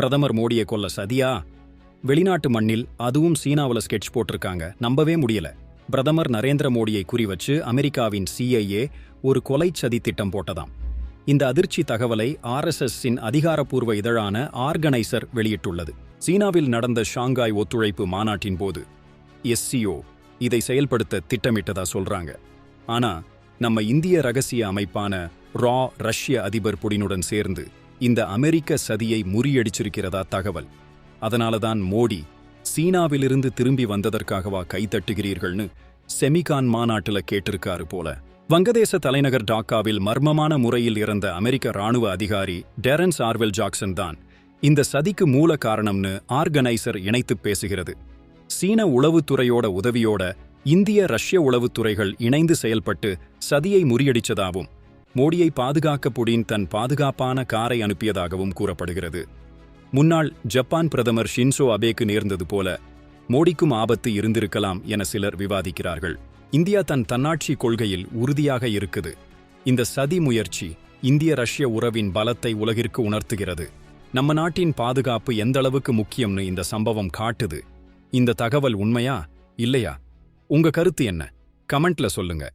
பிரதமர் மோடியை கொல்ல சதியா? வெளிநாட்டு மண்ணில் அதுவும் சீனாவில் ஸ்கெட்ச் போட்டிருக்காங்க. நம்பவே முடியல. பிரதமர் நரேந்திர மோடியை குறிவச்சு அமெரிக்காவின் சிஐஏ ஒரு கொலை சதி திட்டம் போட்டதாம். இந்த அதிர்ச்சி தகவலை ஆர்எஸ்எஸ்ஸின் அதிகாரப்பூர்வ இதழான ஆர்கனைசர் வெளியிட்டுள்ளது. சீனாவில் நடந்த ஷாங்காய் ஒத்துழைப்பு மாநாட்டின் போது எஸ்சிஓ இதை செயல்படுத்த திட்டமிட்டதா சொல்றாங்க. ஆனா நம்ம இந்திய ரகசிய அமைப்பான ரா ரஷ்ய அதிபர் புடினுடன் சேர்ந்து இந்த அமெரிக்க சதியை முறியடிச்சிருக்கிறதா தகவல். அதனாலதான் மோடி சீனாவிலிருந்து திரும்பி வந்ததற்காகவா கைத்தட்டுகிறீர்கள்னு செமிகான் மாநாட்டுல கேட்டிருக்காரு போல. வங்கதேச தலைநகர் டாக்காவில் மர்மமான முறையில் இறந்த அமெரிக்க ராணுவ அதிகாரி டெரன்ஸ் ஆர்வெல் ஜாக்சன் தான் இந்த சதிக்கு மூல காரணம்னு ஆர்கனைசர் இணைத்துப் பேசுகிறது. சீன உளவுத்துறையோட உதவியோட இந்திய ரஷ்ய உளவுத்துறைகள் இணைந்து செயல்பட்டு சதியை முறியடிச்சதாவும் மோடியை பாதுகாக்க புடின் தன் பாதுகாப்பான காரை அனுப்பியதாகவும் கூறப்படுகிறது. முன்னாள் ஜப்பான் பிரதமர் ஷின்சோ அபேக்கு நேர்ந்தது போல மோடிக்கும் ஆபத்து இருந்திருக்கலாம் என சிலர் விவாதிக்கிறார்கள். இந்தியா தன் தன்னாட்சி கொள்கையில் உறுதியாக இருக்குது. இந்த சதி முயற்சி இந்திய ரஷ்ய உறவின் பலத்தை உலகிற்கு உணர்த்துகிறது. நம்ம நாட்டின் பாதுகாப்பு எந்த அளவுக்கு முக்கியம்னு இந்த சம்பவம் காட்டுது? இந்த தகவல் உண்மையா? இல்லையா? உங்க கருத்து என்ன? கமெண்ட்ல சொல்லுங்க.